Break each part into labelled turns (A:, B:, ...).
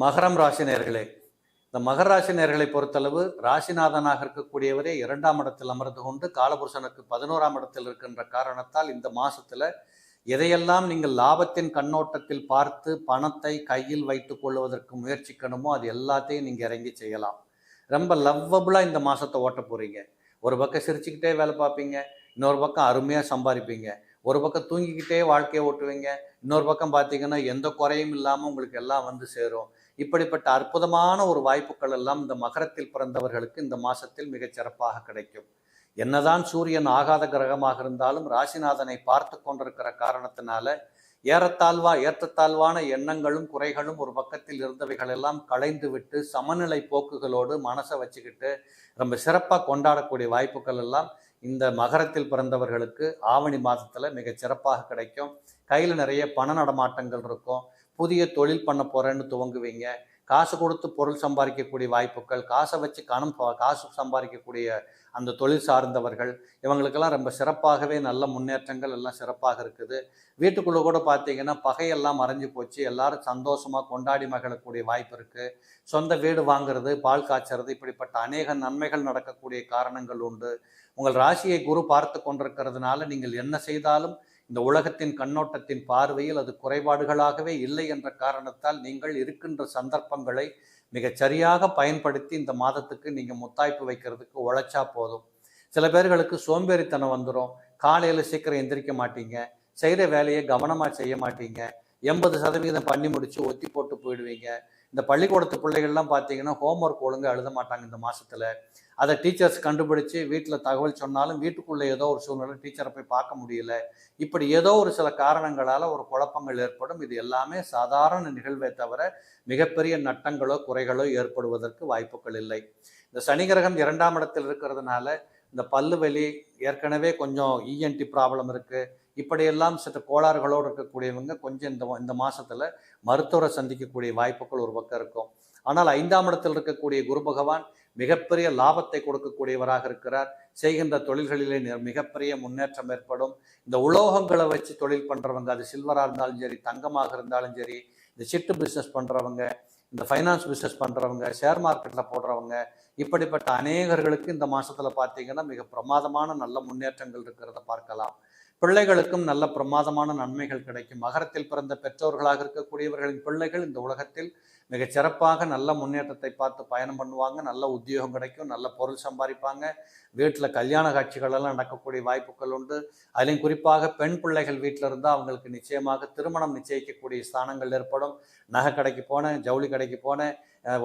A: மகரம் ராசி நேர்களே இந்த மகர ராசி நேர்களை பொறுத்தளவு ராசிநாதனாக இருக்கக்கூடியவரே இரண்டாம் இடத்தில் அமர்ந்து கொண்டு காலபுருஷனுக்கு பதினோராம் இடத்தில் இருக்கின்ற காரணத்தால் இந்த மாசத்துல எதையெல்லாம் நீங்கள் லாபத்தின் கண்ணோட்டத்தில் பார்த்து பணத்தை கையில் வைத்துக் கொள்வதற்கு முயற்சிக்கணுமோ அது எல்லாத்தையும் நீங்க இறங்கி செய்யலாம். ரொம்ப லவ்வபுளா இந்த மாசத்தை ஓட்ட போறீங்க. ஒரு பக்கம் சிரிச்சுக்கிட்டே வேலை பார்ப்பீங்க இன்னொரு பக்கம் அருமையா சம்பாதிப்பீங்க. ஒரு பக்கம் தூங்கிக்கிட்டே வாழ்க்கையை ஓட்டுவீங்க இன்னொரு பக்கம் பார்த்தீங்கன்னா எந்த குறையும் இல்லாமல் உங்களுக்கு எல்லாம் வந்து சேரும். இப்படிப்பட்ட அற்புதமான ஒரு வாய்ப்புகள் எல்லாம் இந்த மகரத்தில் பிறந்தவர்களுக்கு இந்த மாசத்தில் மிகச் சிறப்பாக கிடைக்கும். என்னதான் சூரியன் ஆகாத கிரகமாக இருந்தாலும் ராசிநாதனை பார்த்து கொண்டிருக்கிற காரணத்தினால ஏறத்தாழ்வா ஏற்றத்தாழ்வான எண்ணங்களும் குறைகளும் ஒரு பக்கத்தில் இருந்தவைகள் எல்லாம் களைந்து விட்டு சமநிலை போக்குகளோடு மனசை வச்சுக்கிட்டு ரொம்ப சிறப்பாக கொண்டாடக்கூடிய வாய்ப்புகள் எல்லாம் இந்த மகரத்தில் பிறந்தவர்களுக்கு ஆவணி மாதத்தில் மிகச் சிறப்பாக கிடைக்கும். கையில் நிறைய பண நடமாட்டங்கள் இருக்கும். புதிய தொழில் பண்ண போகிறேன்னு துவங்குவீங்க. காசு கொடுத்து பொருள் சம்பாதிக்கக்கூடிய வாய்ப்புகள் காசை வச்சு கணம் காசு சம்பாதிக்கக்கூடிய அந்த தொழில் சார்ந்தவர்கள் இவங்களுக்கெல்லாம் ரொம்ப சிறப்பாகவே நல்ல முன்னேற்றங்கள் எல்லாம் சிறப்பாக இருக்குது. வீட்டுக்குள்ளே கூட பார்த்தீங்கன்னா பகையெல்லாம் மறைஞ்சு போச்சு. எல்லாரும் சந்தோஷமாக கொண்டாடி மகிழக்கூடிய வாய்ப்பு இருக்குது சொந்த வீடு வாங்குறது பால் காய்ச்சறது இப்படிப்பட்ட அநேக நன்மைகள் நடக்கக்கூடிய காரணங்கள் உண்டு. உங்கள் ராசியை குரு பார்த்து கொண்டிருக்கிறதுனால நீங்கள் என்ன செய்தாலும் இந்த உலகத்தின் கண்ணோட்டத்தின் பார்வையில் அது குறைபாடுகளாகவே இல்லை என்ற காரணத்தால் நீங்கள் இருக்கின்ற சந்தர்ப்பங்களை மிகச் சரியாக பயன்படுத்தி இந்த மாதத்துக்கு நீங்கள் முத்தாய்ப்பு வைக்கிறதுக்கு உழைச்சா போதும். சில பேர்களுக்கு சோம்பேறித்தனம் வந்துடும் காலையில் சீக்கிரம் எந்திரிக்க மாட்டீங்க. செய்கிற வேலையை கவனமாக செய்ய மாட்டீங்க. எண்பது சதவீதம் பண்ணி முடித்து ஒத்தி போட்டு போயிடுவீங்க. இந்த பள்ளிக்கூடத்து பிள்ளைகள்லாம் பார்த்தீங்கன்னா ஹோம்ஒர்க் ஒழுங்காக எழுத மாட்டாங்க இந்த மாதத்தில் அதை டீச்சர்ஸ் கண்டுபிடிச்சு வீட்டில் தகவல் சொன்னாலும் வீட்டுக்குள்ளே ஏதோ ஒரு சூழ்நிலை டீச்சரை போய் பார்க்க முடியல. இப்படி ஏதோ ஒரு சில காரணங்களால் ஒரு குழப்பங்கள் ஏற்படும். இது எல்லாமே சாதாரண நிகழ்வே தவிர மிகப்பெரிய நட்டங்களோ குறைகளோ ஏற்படுவதற்கு வாய்ப்புகள் இல்லை. இந்த சனி கிரகம் இரண்டாம் இடத்தில் இருக்கிறதுனால இந்த பல்லு வலி ஏற்கனவே கொஞ்சம் இஎன்டி ப்ராப்ளம் இருக்குது இப்படியெல்லாம் சற்று கோளாறுகளோடு இருக்கக்கூடியவங்க கொஞ்சம் இந்த இந்த மாதத்தில் மருத்துவரை சந்திக்கக்கூடிய வாய்ப்புகள் ஒரு பக்கம் இருக்கும். ஆனால் ஐந்தாம் இடத்தில் இருக்கக்கூடிய குரு பகவான் மிகப்பெரிய லாபத்தை கொடுக்கக்கூடியவராக இருக்கிறார். செய்கின்ற தொழில்களிலே மிகப்பெரிய முன்னேற்றம் ஏற்படும். இந்த உலோகங்களை வச்சு தொழில் பண்ணுறவங்க அது சில்வராக இருந்தாலும் சரி தங்கமாக இருந்தாலும் சரி இந்த சிட்டு பிஸ்னஸ் பண்ணுறவங்க இந்த ஃபைனான்ஸ் பிஸ்னஸ் பண்ணுறவங்க ஷேர் மார்க்கெட்டில் போடுறவங்க இப்படிப்பட்ட அநேகர்களுக்கு இந்த மாதத்தில் பார்த்தீங்கன்னா மிக பிரமாதமான நல்ல முன்னேற்றங்கள் இருக்கிறத பார்க்கலாம். பிள்ளைகளுக்கும் நல்ல பிரமாதமான நன்மைகள் கிடைக்கும். மகரத்தில் பிறந்த பெற்றோர்களாக இருக்கக்கூடியவர்களின் பிள்ளைகள் இந்த உலகத்தில் மிகச் சிறப்பாக நல்ல முன்னேற்றத்தை பார்த்து பயணம் பண்ணுவாங்க. நல்ல உத்தியோகம் கிடைக்கும் நல்ல பொருள் சம்பாதிப்பாங்க. வீட்டில் கல்யாண காட்சிகள் எல்லாம் நடக்கக்கூடிய வாய்ப்புகள் உண்டு. அதிலும் குறிப்பாக பெண் பிள்ளைகள் வீட்டில் இருந்தால் அவங்களுக்கு நிச்சயமாக திருமணம் நிச்சயிக்கக்கூடிய ஸ்தானங்கள் ஏற்படும். நகை கடைக்கு போனேன் ஜவுளி கடைக்கு போனேன்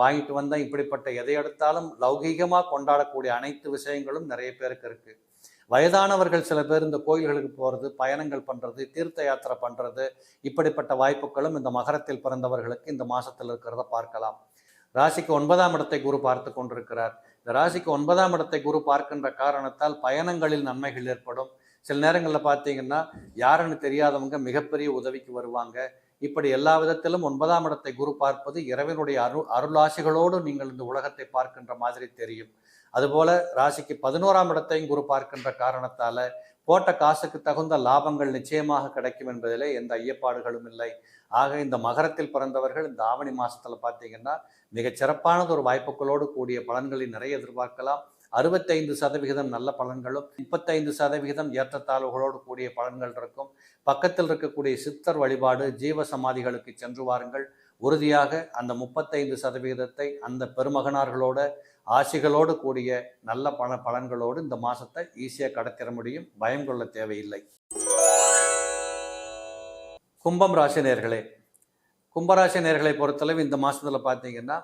A: வாங்கிட்டு வந்தேன். இப்படிப்பட்ட எதை எடுத்தாலும் லௌகீகமாக கொண்டாடக்கூடிய அனைத்து விஷயங்களும் நிறைய பேருக்கு இருக்குது வயதானவர்கள் சில பேர் இந்த கோயில்களுக்கு போகிறது பயணங்கள் பண்ணுறது தீர்த்த யாத்திரை பண்ணுறது இப்படிப்பட்ட வாய்ப்புகளும் இந்த மகரத்தில் பிறந்தவர்களுக்கு இந்த மாதத்தில் இருக்கிறத பார்க்கலாம். ராசிக்கு ஒன்பதாம் இடத்தை குரு பார்த்து கொண்டிருக்கிறார். இந்த ராசிக்கு ஒன்பதாம் இடத்தை குரு பார்க்கின்ற காரணத்தால் பயணங்களில் நன்மைகள் ஏற்படும். சில நேரங்களில் பார்த்தீங்கன்னா யாருன்னு தெரியாதவங்க மிகப்பெரிய உதவிக்கு வருவாங்க. இப்படி எல்லா விதத்திலும் ஒன்பதாம் இடத்தை குரு பார்ப்பது இறைவனுடைய அரு அருளாசிகளோடு நீங்கள் இந்த உலகத்தை பார்க்கின்ற மாதிரி தெரியும். அதுபோல ராசிக்கு பதினோராம் இடத்தையும் குரு பார்க்கின்ற காரணத்தால போட்ட காசுக்கு தகுந்த லாபங்கள் நிச்சயமாக கிடைக்கும் என்பதிலே எந்த ஐயப்பாடுகளும் இல்லை. ஆக இந்த மகரத்தில் பிறந்தவர்கள் இந்த ஆவணி மாசத்துல பார்த்தீங்கன்னா மிகச் சிறப்பானது ஒரு வாய்ப்புகளோடு கூடிய பலன்களை நிறைய எதிர்பார்க்கலாம். அறுபத்தைந்து சதவிகிதம் நல்ல பலன்களும் முப்பத்தைந்து சதவிகிதம் ஏற்றத்தாழ்வுகளோடு கூடிய பலன்கள் இருக்கும். பக்கத்தில் இருக்கக்கூடிய சித்தர் வழிபாடு ஜீவ சமாதிகளுக்கு சென்று வாருங்கள். உறுதியாக அந்த முப்பத்தைந்து சதவிகிதத்தை அந்த பெருமகனார்களோட ஆசிகளோடு கூடிய நல்ல பல பலன்களோடு இந்த மாசத்தை ஈஸியாக கடத்திட முடியும். பயம் கொள்ள தேவையில்லை. கும்பம் ராசி நேர்களே கும்பராசி நேர்களை பொறுத்தளவு இந்த மாசத்துல பார்த்தீங்கன்னா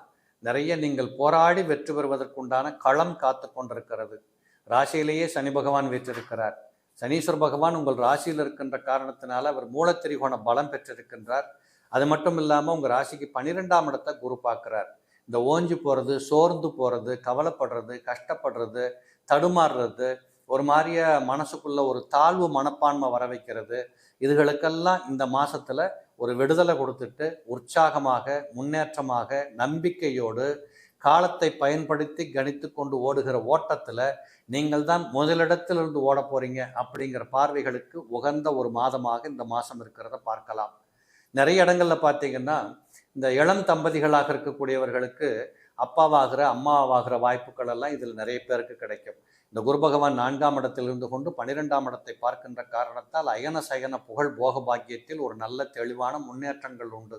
A: நிறைய நீங்கள் போராடி வெற்றி பெறுவதற்குண்டான களம் காத்து கொண்டிருக்கிறது. ராசியிலேயே சனி பகவான் வீற்றிருக்கிறார். சனீஸ்வர பகவான் உங்கள் ராசியில் இருக்கின்ற காரணத்தினால அவர் மூலத்திரிகோண பலம் பெற்றிருக்கின்றார். அது மட்டும் இல்லாமல் உங்கள் ராசிக்கு பன்னிரெண்டாம் இடத்தை குரு பார்க்கிறார். இந்த ஓஞ்சு போகிறது சோர்ந்து போகிறது கவலைப்படுறது கஷ்டப்படுறது தடுமாறுறது ஒரு மாதிரிய மனசுக்குள்ள ஒரு தாழ்வு மனப்பான்மை வர வைக்கிறது. இதுகளுக்கெல்லாம் இந்த மாதத்தில் ஒரு விடுதலை கொடுத்துட்டு உற்சாகமாக முன்னேற்றமாக நம்பிக்கையோடு காலத்தை பயன்படுத்தி கணித்து கொண்டு ஓடுகிற ஓட்டத்தில் நீங்கள் தான் முதலிடத்திலிருந்து ஓட போகிறீங்க அப்படிங்கிற பார்வைகளுக்கு உகந்த ஒரு மாதமாக இந்த மாதம் இருக்கிறத பார்க்கலாம். நிறைய இடங்களில் பார்த்தீங்கன்னா இந்த இளம் தம்பதிகளாக இருக்கக்கூடியவர்களுக்கு அப்பாவாகிற அம்மாவாகிற வாய்ப்புகள் எல்லாம் இதில் நிறைய பேருக்கு கிடைக்கும். இந்த குரு பகவான் நான்காம் இடத்தில் இருந்து கொண்டு பன்னிரெண்டாம் இடத்தை பார்க்கின்ற காரணத்தால் அயன சயன புகழ் போக பாக்கியத்தில் ஒரு நல்ல தெளிவான முன்னேற்றங்கள் உண்டு.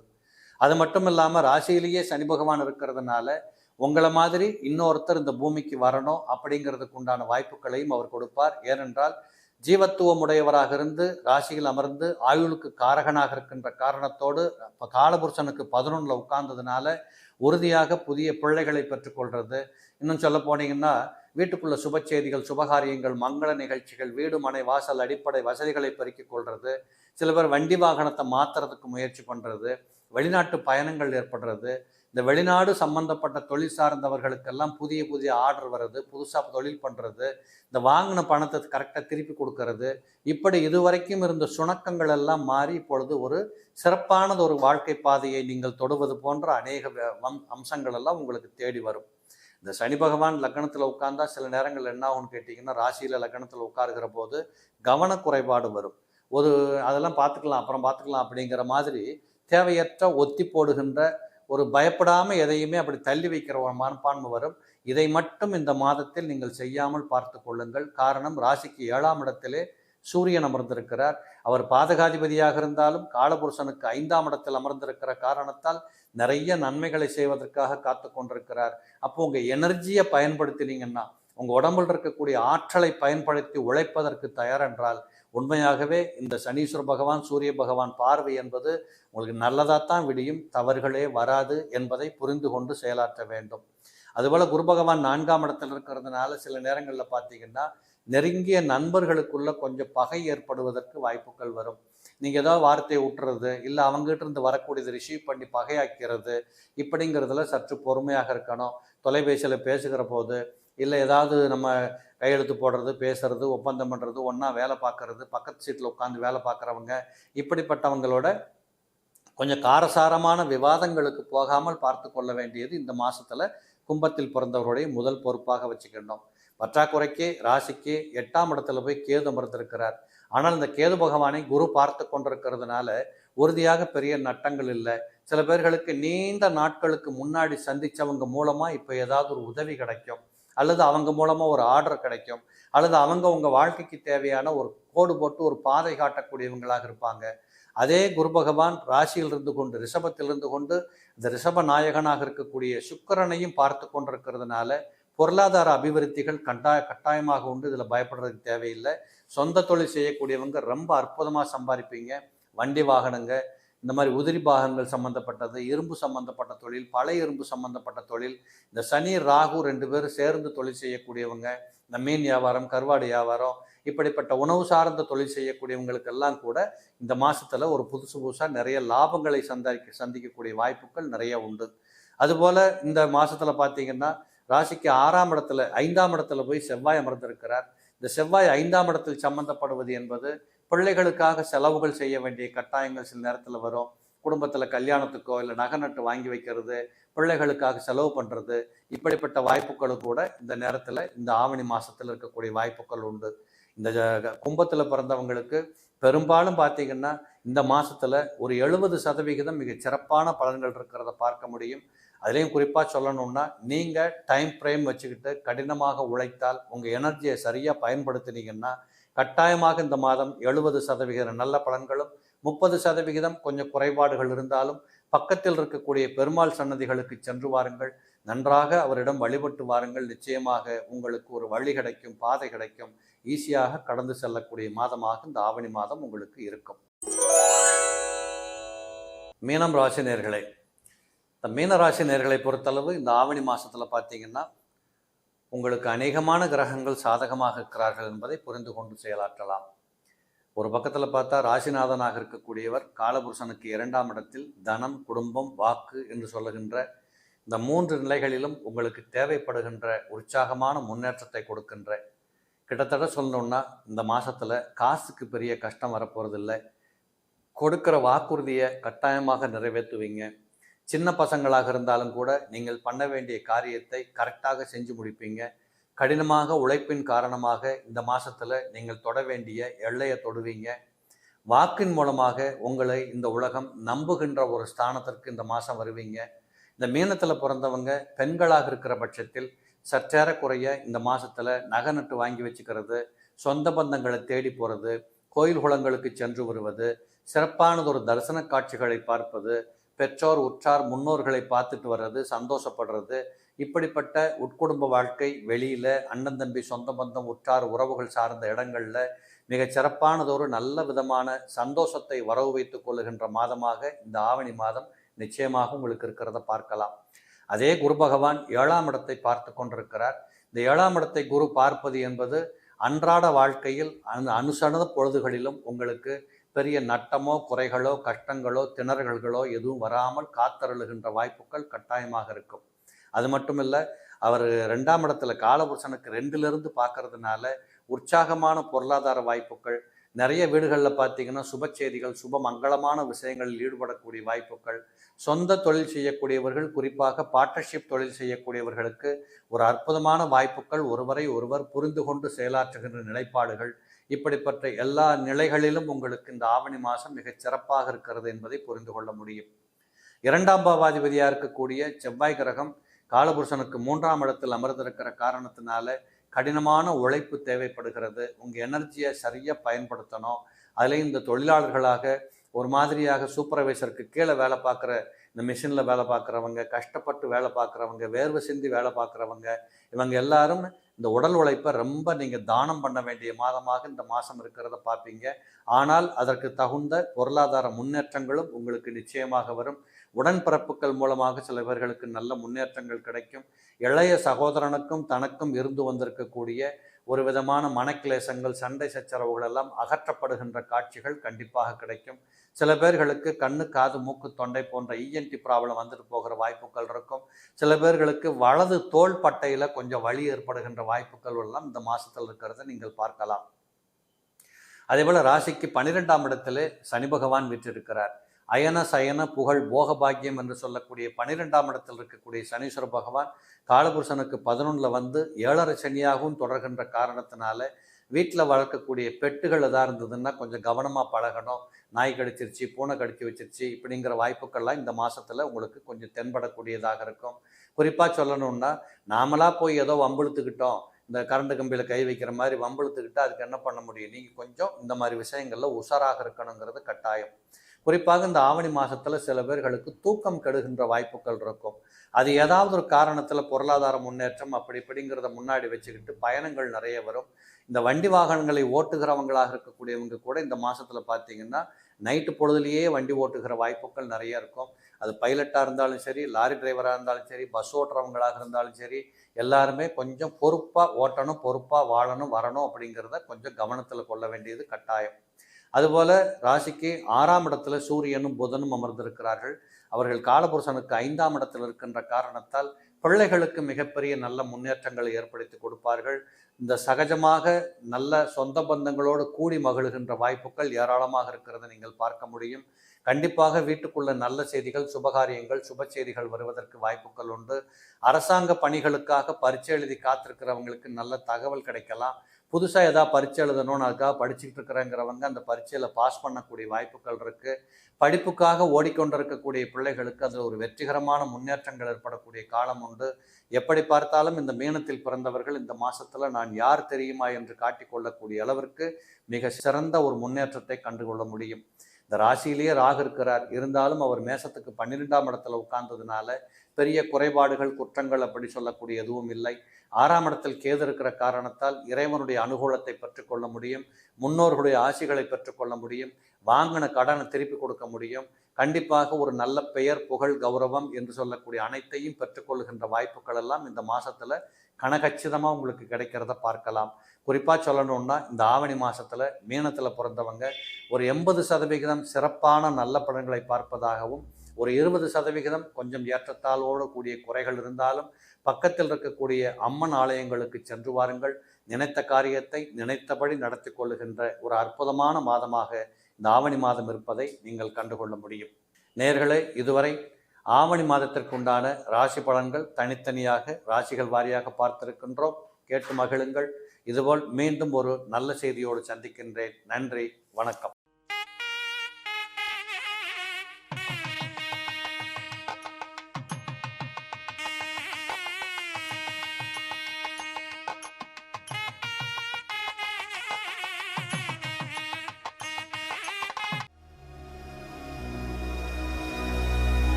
A: அது மட்டும் இல்லாமல் ராசியிலேயே சனி பகவான் இருக்கிறதுனால உங்களை மாதிரி இன்னொருத்தர் இந்த பூமிக்கு வரணும் அப்படிங்கிறதுக்கு உண்டான வாய்ப்புகளையும் அவர் கொடுப்பார். ஏனென்றால் ஜீவத்துவம் உடையவராக இருந்து ராசியில் அமர்ந்து ஆயுளுக்கு காரகனாக இருக்கின்ற காரணத்தோடு இப்போ காலபுருஷனுக்கு பதினொன்றில் உட்கார்ந்ததுனால உறுதியாக புதிய பிள்ளைகளை பெற்றுக்கொள்றது. இன்னும் சொல்ல போனீங்கன்னா வீட்டுக்குள்ள சுப செய்திகள் சுபகாரியங்கள் மங்கள நிகழ்ச்சிகள் வீடு மனை வாசல் அடிப்படை வசதிகளை பெருக்கிக் கொள்றது. சில பேர் வண்டி வாகனத்தை மாத்துறதுக்கு முயற்சி பண்றது. வெளிநாட்டு பயணங்கள் ஏற்படுறது. இந்த வெளிநாடு சம்பந்தப்பட்ட தொழில் சார்ந்தவர்களுக்கெல்லாம் புதிய புதிய ஆர்டர் வர்றது புதுசாக தொழில் பண்ணுறது இந்த வாங்கின பணத்தை கரெக்டாக திருப்பி கொடுக்கறது இப்படி இதுவரைக்கும் இருந்த சுணக்கங்கள் எல்லாம் மாறி இப்பொழுது ஒரு சிறப்பானது ஒரு வாழ்க்கை பாதையை நீங்கள் தொடுவது போன்ற அநேக வம்- அம்சங்கள் எல்லாம் உங்களுக்கு தேடி வரும். இந்த சனி பகவான் லக்னத்தில் உட்கார்ந்தா சில நேரங்கள் என்ன ஆகும்னு கேட்டிங்கன்னா ராசியில் லக்னத்தில் உட்காருகிற போது கவன குறைபாடு வரும். ஒரு அதெல்லாம் பார்த்துக்கலாம் அப்புறம் பார்த்துக்கலாம் அப்படிங்கிற மாதிரி தேவையற்ற ஒத்தி போடுகின்ற ஒரு பயப்படாமல் எதையுமே அப்படி தள்ளி வைக்கிற ஒரு மனப்பான்மை வரும். இதை மட்டும் இந்த மாதத்தில் நீங்கள் செய்யாமல் பார்த்து கொள்ளுங்கள். காரணம் ராசிக்கு ஏழாம் இடத்திலே சூரியன் அமர்ந்திருக்கிறார். அவர் பாதகாதிபதியாக இருந்தாலும் காலபுருஷனுக்கு ஐந்தாம் இடத்தில் அமர்ந்திருக்கிற காரணத்தால் நிறைய நன்மைகளை செய்வதற்காக காத்து கொண்டிருக்கிறார். அப்போ உங்கள் எனர்ஜியை பயன்படுத்தினீங்கன்னா உங்கள் உடம்புல இருக்கக்கூடிய ஆற்றலை பயன்படுத்தி உழைப்பதற்கு தயார் என்றால் உண்மையாகவே இந்த சனீஸ்வர பகவான் சூரிய பகவான் பார்வை என்பது உங்களுக்கு நல்லதாத்தான் விடியும் தவறுகளே வராது என்பதை புரிந்து கொண்டு செயலாற்ற வேண்டும். அதுபோல குரு பகவான் நான்காம் இடத்துல இருக்கிறதுனால சில நேரங்களில் பார்த்தீங்கன்னா நெருங்கிய நண்பர்களுக்குள்ள கொஞ்சம் பகை ஏற்படுவதற்கு வாய்ப்புகள் வரும். நீங்கள் ஏதாவது வார்த்தையை விட்டுறது இல்லை அவங்ககிட்ட இருந்து வரக்கூடியது ரிசீவ் பண்ணி பகையாக்கிறது இப்படிங்கிறதுல சற்று பொறுமையாக இருக்கணும். தொலைபேசியில் பேசுகிற போது இல்லை ஏதாவது நம்ம கையெழுத்து போடுறது பேசுறது ஒப்பந்தம் பண்ணுறது ஒன்றா வேலை பார்க்கறது பக்கத்து சீட்டில் உட்காந்து வேலை பார்க்குறவங்க இப்படிப்பட்டவங்களோட கொஞ்சம் காரசாரமான விவாதங்களுக்கு போகாமல் பார்த்து கொள்ள வேண்டியது இந்த மாதத்தில் கும்பத்தில் பிறந்தவருடைய முதல் பொறுப்பாக வச்சுக்கிட்டோம் பற்றாக்குறைக்கு ராசிக்கு எட்டாம் இடத்துல போய் கேது அமர்ந்திருக்கிறார். ஆனால் இந்த கேது பகவானை குரு பார்த்து கொண்டிருக்கிறதுனால உறுதியாக பெரிய நட்டங்கள் இல்லை. சில பேர்களுக்கு நீண்ட நாட்களுக்கு முன்னாடி சந்தித்தவங்க மூலமாக இப்போ ஏதாவது ஒரு உதவி கிடைக்கும். அல்லது அவங்க மூலமாக ஒரு ஆர்டர் கிடைக்கும். அல்லது அவங்க உங்கள் வாழ்க்கைக்கு தேவையான ஒரு கோடு போட்டு ஒரு பாதை காட்டக்கூடியவங்களாக இருப்பாங்க. அதே குரு பகவான் ராசியில் இருந்து கொண்டு ரிஷபத்தில் இருந்து கொண்டு இந்த ரிஷப நாயகனாக இருக்கக்கூடிய சுக்கரனையும் பார்த்து கொண்டிருக்கிறதுனால பொருளாதார அபிவிருத்திகள் கட்டாய கட்டாயமாக உண்டு. இதில் பயப்படுறதுக்கு தேவையில்லை. சொந்த தொழில் செய்யக்கூடியவங்க ரொம்ப அற்புதமாக சம்பாதிப்பீங்க. வண்டி வாகனங்கள் இந்த மாதிரி உதிரி பாகங்கள் சம்பந்தப்பட்டது இரும்பு சம்பந்தப்பட்ட தொழில் பழைய இரும்பு சம்பந்தப்பட்ட தொழில் இந்த சனி ராகு ரெண்டு பேரும் சேர்ந்து தொழில் செய்யக்கூடியவங்க இந்த மீன் வியாபாரம் கருவாடு வியாபாரம் இப்படிப்பட்ட உணவு சார்ந்த தொழில் செய்யக்கூடியவங்களுக்கெல்லாம் கூட இந்த மாசத்துல ஒரு புதுசு புதுசா நிறைய லாபங்களை சந்தாரிக்க சந்திக்கக்கூடிய வாய்ப்புகள் நிறைய உண்டு. அதுபோல இந்த மாசத்துல பார்த்தீங்கன்னா ராசிக்கு ஆறாம் இடத்துல ஐந்தாம் இடத்துல போய் செவ்வாய் அமர்ந்திருக்கிறார். இந்த செவ்வாய் ஐந்தாம் இடத்தில் சம்பந்தப்படுவது என்பது பிள்ளைகளுக்காக செலவுகள் செய்ய வேண்டிய கட்டாயங்கள் சில நேரத்தில் வரும். குடும்பத்தில் கல்யாணத்துக்கோ இல்லை நகை நட்டு வாங்கி வைக்கிறது பிள்ளைகளுக்காக செலவு பண்ணுறது இப்படிப்பட்ட வாய்ப்புகளும் கூட இந்த நேரத்தில் இந்த ஆவணி மாதத்தில் இருக்கக்கூடிய வாய்ப்புகள் உண்டு. இந்த கும்பத்தில் பிறந்தவங்களுக்கு பெரும்பாலும் பார்த்தீங்கன்னா இந்த மாதத்தில் ஒரு எழுபது சதவிகிதம் மிக சிறப்பான பலன்கள் இருக்கிறத பார்க்க முடியும். அதுலேயும் குறிப்பாக சொல்லணும்னா நீங்கள் டைம் ஃப்ரேம் வச்சுக்கிட்டு கடினமாக உழைத்தால் உங்கள் எனர்ஜியை சரியாக பயன்படுத்தினீங்கன்னா கட்டாயமாக இந்த மாதம் எழுபது சதவிகித நல்ல பலன்களும் முப்பது சதவிகிதம் கொஞ்சம் குறைபாடுகள் இருந்தாலும் பக்கத்தில் இருக்கக்கூடிய பெருமாள் சன்னதிகளுக்கு சென்று வாருங்கள். நன்றாக அவரிடம் வழிபட்டு வாருங்கள். நிச்சயமாக உங்களுக்கு ஒரு வழி கிடைக்கும் பாதை கிடைக்கும். ஈஸியாக கடந்து செல்லக்கூடிய மாதமாக இந்த ஆவணி மாதம் உங்களுக்கு இருக்கும். மீனம் ராசி நேர்களே இந்த மீனராசி நேர்களை பொறுத்தளவு இந்த ஆவணி மாதத்தில் பார்த்தீங்கன்னா உங்களுக்கு அநேகமான கிரகங்கள் சாதகமாக இருக்கிறார்கள் என்பதை புரிந்து கொண்டு செயலாற்றலாம். ஒரு பக்கத்தில் பார்த்தா ராசிநாதனாக இருக்கக்கூடியவர் காலபுருஷனுக்கு இரண்டாம் இடத்தில் தனம் குடும்பம் வாக்கு என்று சொல்லுகின்ற இந்த மூன்று நிலைகளிலும் உங்களுக்கு தேவைப்படுகின்ற உற்சாகமான முன்னேற்றத்தை கொடுக்கின்ற. கிட்டத்தட்ட சொல்லணும்னா இந்த மாதத்தில் காசுக்கு பெரிய கஷ்டம் வரப்போறதில்லை. கொடுக்கிற வாக்குறுதியை கட்டாயமாக நிறைவேற்றுவீங்க. சின்ன பசங்களாக இருந்தாலும் கூட நீங்கள் பண்ண வேண்டிய காரியத்தை கரெக்டாக செஞ்சு முடிப்பீங்க. கடினமாக உழைப்பின் காரணமாக இந்த மாதத்தில் நீங்கள் தொட வேண்டிய எல்லையை தொடுவீங்க. வாக்கின் மூலமாக உங்களை இந்த உலகம் நம்புகின்ற ஒரு ஸ்தானத்திற்கு இந்த மாதம் வருவீங்க. இந்த மீனத்தில் பிறந்தவங்க பெண்களாக இருக்கிற பட்சத்தில் சற்றேறக்குறைய இந்த மாதத்தில் நகை நட்டு வாங்கி வச்சுக்கிறது சொந்த பந்தங்களை தேடி போகிறது கோயில் குளங்களுக்கு சென்று வருவது சிறப்பானதொரு தரிசன காட்சிகளை பார்ப்பது பெற்றோர் உற்றார் முன்னோர்களை பார்த்துட்டு வர்றது சந்தோஷப்படுறது இப்படிப்பட்ட உட்குடும்ப வாழ்க்கை வெளியில் அண்ணன் தம்பி சொந்த பந்தம் உற்றார் உறவுகள் சார்ந்த இடங்களில் மிக சிறப்பானதொரு நல்ல விதமான சந்தோஷத்தை வரவு வைத்துக் கொள்ளுகின்ற மாதமாக இந்த ஆவணி மாதம் நிச்சயமாக உங்களுக்கு இருக்கிறத பார்க்கலாம். அதே குரு பகவான் ஏழாம் இடத்தை பார்த்து கொண்டிருக்கிறார். இந்த ஏழாம் இடத்தை குரு பார்ப்பது என்பது அன்றாட வாழ்க்கையில் அந்த அனுசரண பொழுதுகளிலும் உங்களுக்கு பெரிய நட்டமோ குறைகளோ கஷ்டங்களோ திணறல்களோ எதுவும் வராமல் காத்தருளுகின்ற வாய்ப்புகள் கட்டாயமாக இருக்கும். அது மட்டும் இல்லை அவர் ரெண்டாம் இடத்துல காலபுருஷனுக்கு ரெண்டுலேருந்து பார்க்கறதுனால உற்சாகமான பொருளாதார வாய்ப்புகள் நிறைய வீடுகளில் பார்த்தீங்கன்னா சுப செய்திகள் சுப மங்களமான விஷயங்களில் ஈடுபடக்கூடிய வாய்ப்புகள் சொந்த தொழில் செய்யக்கூடியவர்கள் குறிப்பாக பார்ட்னர்ஷிப் தொழில் செய்யக்கூடியவர்களுக்கு ஒரு அற்புதமான வாய்ப்புகள் ஒருவரை ஒருவர் புரிந்து கொண்டு செயலாற்றுகின்ற நிலைப்பாடுகள் இப்படிப்பட்ட எல்லா நிலைகளிலும் உங்களுக்கு இந்த ஆவணி மாதம் மிகச் சிறப்பாக இருக்கிறது என்பதை புரிந்து கொள்ள முடியும். இரண்டாம் பாவாதிபதியாக இருக்கக்கூடிய செவ்வாய் கிரகம் காலபுருஷனுக்கு மூன்றாம் இடத்தில் அமர்ந்திருக்கிற காரணத்தினால கடினமான உழைப்பு தேவைப்படுகிறது. உங்கள் எனர்ஜியை சரியாக பயன்படுத்தணும். அதில் இந்த தொழிலாளர்களாக ஒரு மாதிரியாக சூப்பர்வைசருக்கு கீழே வேலை பார்க்குற இந்த மிஷினில் வேலை பார்க்குறவங்க கஷ்டப்பட்டு வேலை பார்க்குறவங்க வேர்வை சிந்தி வேலை பார்க்குறவங்க இவங்க எல்லாரும் இந்த உடல் உழைப்பை ரொம்ப நீங்கள் தானம் பண்ண வேண்டிய மாதமாக இந்த மாதம் இருக்கிறத பார்ப்பீங்க ஆனால் அதற்கு தகுந்த பொருளாதார முன்னேற்றங்களும் உங்களுக்கு நிச்சயமாக வரும். உடன்பிறப்புகள் மூலமாக சில பேர்களுக்கு நல்ல முன்னேற்றங்கள் கிடைக்கும். இளைய சகோதரனுக்கும் தனக்கும் இருந்து வந்திருக்கக்கூடிய ஒரு விதமான மனக்கிலேசங்கள் சண்டை சச்சரவுகள் எல்லாம் அகற்றப்படுகின்ற காட்சிகள் கண்டிப்பாக கிடைக்கும். சில பேர்களுக்கு கண்ணு காது மூக்கு தொண்டை போன்ற இஎன்டி ப்ராப்ளம் வந்துட்டு போகிற வாய்ப்புகள் இருக்கும். சில பேர்களுக்கு வலது தோள் பட்டையில் கொஞ்சம் வலி ஏற்படுகின்ற வாய்ப்புகள் எல்லாம் இந்த மாதத்தில் இருக்கிறத நீங்கள் பார்க்கலாம். அதே போல் ராசிக்கு பன்னிரெண்டாம் இடத்திலே சனி பகவான் விற்றிருக்கிறார். அயன சயன புகழ் போகபாக்கியம் என்று சொல்லக்கூடிய பனிரெண்டாம் இடத்தில் இருக்கக்கூடிய சனீஸ்வர பகவான் காலபுருஷனுக்கு பதினொன்றில் வந்து ஏழரை சனியாகவும் தொடர்கின்ற காரணத்தினால வீட்டில் வளர்க்கக்கூடிய பெட்டுகள் எதாக இருந்ததுன்னா கொஞ்சம் கவனமாக பழகணும். நாய் கடிச்சிருச்சு பூனை கடிச்சு வச்சிருச்சு இப்படிங்கிற வாய்ப்புகள்லாம் இந்த மாதத்தில் உங்களுக்கு கொஞ்சம் தென்படக்கூடியதாக இருக்கும். குறிப்பாக சொல்லணும்னா நாமளாக போய் ஏதோ வம்புழுத்துக்கிட்டோம். இந்த கரண்ட் கம்பியில் கை வைக்கிற மாதிரி வம்புழுத்துக்கிட்டு அதுக்கு என்ன பண்ண முடியும்? நீங்கள் கொஞ்சம் இந்த மாதிரி விஷயங்களில் உஷாராக இருக்கணுங்கிறது கட்டாயம். குறிப்பாக இந்த ஆவணி மாதத்தில் சில பேர்களுக்கு தூக்கம் கெடுகின்ற வாய்ப்புகள் இருக்கும். அது ஏதாவது ஒரு காரணத்தில் பொருளாதார முன்னேற்றம் அப்படி இப்படிங்கிறத முன்னாடி வச்சுக்கிட்டு பயணங்கள் நிறைய வரும். இந்த வண்டி வாகனங்களை ஓட்டுகிறவங்களாக இருக்கக்கூடியவங்க கூட இந்த மாதத்தில் பார்த்தீங்கன்னா நைட்டு பொழுதுலேயே வண்டி ஓட்டுகிற வாய்ப்புகள் நிறைய இருக்கும். அது பைலட்டாக இருந்தாலும் சரி லாரி டிரைவராக இருந்தாலும் சரி பஸ் ஓட்டுறவங்களாக இருந்தாலும் சரி எல்லாருமே கொஞ்சம் பொறுப்பாக ஓட்டணும் பொறுப்பாக வாழணும் வரணும் அப்படிங்கிறத கொஞ்சம் கவனத்தில் கொள்ள வேண்டியது கட்டாயம். அதுபோல ராசிக்கு ஆறாம் இடத்துல சூரியனும் புதனும் அமர்ந்திருக்கிறார்கள். அவர்கள் காலபுருஷனுக்கு ஐந்தாம் இடத்தில் இருக்கின்ற காரணத்தால் பிள்ளைகளுக்கு மிகப்பெரிய நல்ல முன்னேற்றங்களை ஏற்படுத்தி கொடுப்பார்கள். இந்த சகஜமாக நல்ல சொந்த பந்தங்களோடு கூடி மகிழ்கின்ற வாய்ப்புகள் ஏராளமாக இருக்கிறத நீங்கள் பார்க்க முடியும். கண்டிப்பாக வீட்டுக்குள்ள நல்ல செய்திகள் சுபகாரியங்கள் சுப செய்திகள் வருவதற்கு வாய்ப்புகள் உண்டு. அரசாங்க பணிகளுக்காக பரீட்சை எழுதி காத்திருக்கிறவங்களுக்கு நல்ல தகவல் கிடைக்கலாம். புதுசாக எதாவது பரீட்சை எழுதணும்னு அதுக்காக படிச்சுட்டு இருக்கிறேங்கிறவங்க அந்த பரீட்சையில் பாஸ் பண்ணக்கூடிய வாய்ப்புகள் இருக்குது படிப்புக்காக ஓடிக்கொண்டிருக்கக்கூடிய பிள்ளைகளுக்கு அதில் ஒரு வெற்றிகரமான முன்னேற்றங்கள் ஏற்படக்கூடிய காலம் உண்டு. எப்படி பார்த்தாலும் இந்த மீனத்தில் பிறந்தவர்கள் இந்த மாதத்தில் நான் யார் தெரியுமா என்று காட்டிக்கொள்ளக்கூடிய அளவிற்கு மிக சிறந்த ஒரு முன்னேற்றத்தை கண்டுகொள்ள முடியும். இந்த ராசியிலேயே ராகு இருக்கிறார். இருந்தாலும் அவர் மேசத்துக்கு பன்னிரெண்டாம் இடத்துல உட்கார்ந்ததுனால பெரிய குறைபாடுகள் குற்றங்கள் அப்படி சொல்லக்கூடிய எதுவும் இல்லை. ஆறாம் இடத்தில் கேது இருக்கிற காரணத்தால் இறைவனுடைய அனுகூலத்தை பெற்றுக்கொள்ள முடியும். முன்னோர்களுடைய ஆசிகளை பெற்றுக்கொள்ள முடியும். வாங்கின கடனை திருப்பி கொடுக்க முடியும். கண்டிப்பாக ஒரு நல்ல பெயர் புகழ் கௌரவம் என்று சொல்லக்கூடிய அனைத்தையும் பெற்றுக்கொள்கின்ற வாய்ப்புகள் எல்லாம் இந்த மாசத்துல கனகச்சிதமாக உங்களுக்கு கிடைக்கிறத பார்க்கலாம். குறிப்பாக சொல்லணும்னா இந்த ஆவணி மாதத்தில் மீனத்தில் பிறந்தவங்க ஒரு எண்பது சதவிகிதம் சிறப்பான நல்ல படங்களை பார்ப்பதாகவும் ஒரு இருபது சதவிகிதம் கொஞ்சம் ஏற்றத்தாழ்வோடு கூடிய குறைகள் இருந்தாலும் பக்கத்தில் இருக்கக்கூடிய அம்மன் ஆலயங்களுக்கு சென்று வாருங்கள். நினைத்த காரியத்தை நினைத்தபடி நடத்தி கொள்ளுகின்ற ஒரு அற்புதமான மாதமாக இந்த ஆவணி மாதம் இருப்பதை நீங்கள் கண்டுகொள்ள முடியும். நேர்களே இதுவரை ஆவணி மாதத்திற்குண்டான ராசி பலன்கள் தனித்தனியாக ராசிகள் வாரியாக பார்த்திருக்கின்றோம். கேட்டு மகிழுங்கள். இதுபோல் மீண்டும் ஒரு நல்ல செய்தியோடு சந்திக்கின்றேன். நன்றி. வணக்கம்.